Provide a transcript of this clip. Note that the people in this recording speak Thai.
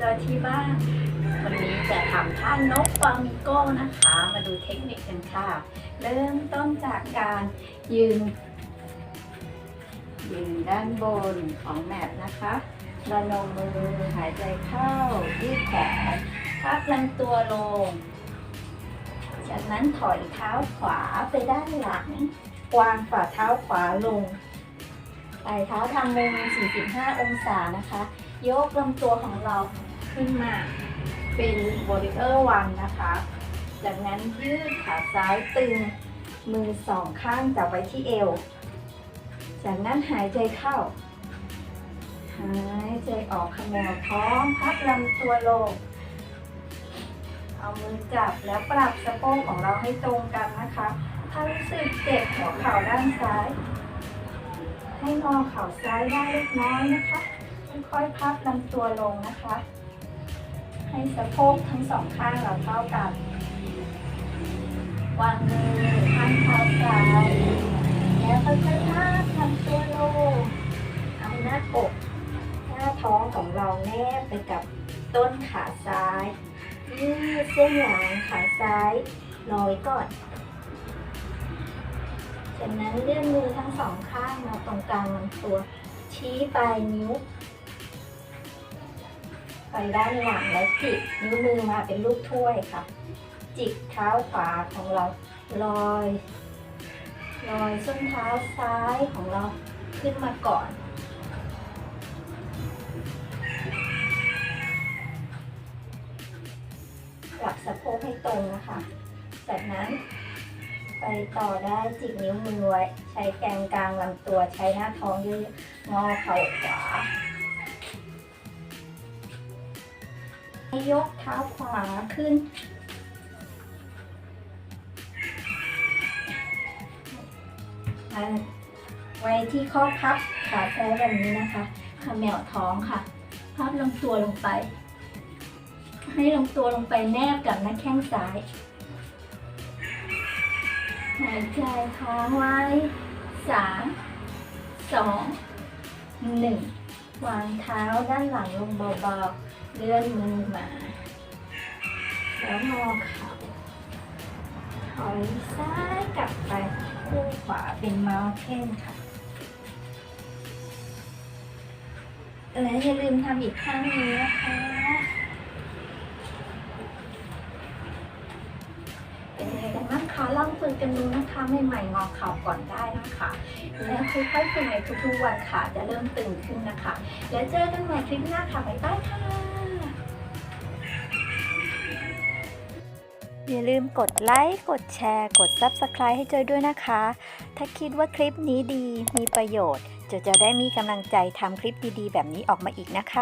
จอยที่บ้านวันนี้จะทำท่านกฟามิงโก้นะคะ มาดูเทคนิคกันค่ะ เริ่มต้นจากการยืน ยืนด้านบนของแมปนะคะระนมมือหายใจเข้า ยืดแขนพับลำตัวลง จากนั้นถอยเท้าขวาไปด้านหลัง วางฝ่าเท้าขวาลง ปลายเท้าทำมุม45 องศานะคะ ยกลำตัวของเราขึ้นมาเป็นบริเออร์วันนะคะ จากนั้นยืดขาซ้ายตึง มือสองข้างจับไว้ที่เอว จากนั้นหายใจเข้า หายใจออกขมวดท้องพับลำตัวลง เอามือจับแล้วปรับสะโพกของเราให้ตรงกันนะคะ ถ้ารู้สึกเจ็บหัวเข่าด้านซ้าย ให้งอเข่าซ้ายได้เล็กน้อยนะคะ ค่อยๆพับลำตัวลงนะคะ ให้สะโพกทั้งสองข้างเราเท่ากัน วางมือข้างเท้าซ้ายแล้วค่อยๆพับลำตัวลง เอาหน้าอกหน้าท้องของเราแนบไปกับต้นขาซ้ายยืดเส้นหลังขาซ้ายลอยก่อน จากนั้นเลื่อนมือทั้งสองข้างมาตรงกลางลำตัว ชี้ปลายนิ้ว ไปด้านหลังและจิกนิ้วมือมาเป็นลูกถ้วยค่ะ จิกเท้าขวาของเราลอยลอยส้นเท้าซ้ายของเราขึ้นมาก่อน ปรับสะโพกให้ตรงนะคะ จากนั้น ไปต่อได้จิกนิ้วมือไว้ ใช้แกนกลางลำตัวใช้หน้าท้องยืดงอเข่าขวาให้ยกเท้าขวาขึ้น ไว้ที่ข้อพับขาซ้ายแบบนี้นะคะขมแมวท้องค่ะ พับลำตัวลงไป ให้ลำตัวลงไปแนบกับหน้าแข้งซ้าย หายใจค้างไว้สามสองหนึ่งวางเท้าด้านหลังลงเบาๆ เลื่อนมือมา แล้วงอเข่าถอยซ้ายกลับไปคู่ขวาเป็นเมาส์เทนค่ะ และอย่าลืมทำอีกข้างนี้นะคะ เป็นยังไงกันบ้างคะลองฝึกกันดูนะคะใหม่ๆงอเข่าก่อนได้นะคะแล้วค่อยๆฝึกในทุกๆวันค่ะจะเริ่มตึงขึ้นนะคะ แล้วเจอกันใหม่คลิปหน้าค่ะบ๊ายบายค่ะอย่าลืมกดไลค์ กดแชร์ กด Subscribe ให้จอยด้วยนะคะ ถ้าคิดว่าคลิปนี้ดีมีประโยชน์จอยจะได้มีกำลังใจทำคลิปดีๆ แบบนี้ออกมาอีกนะคะ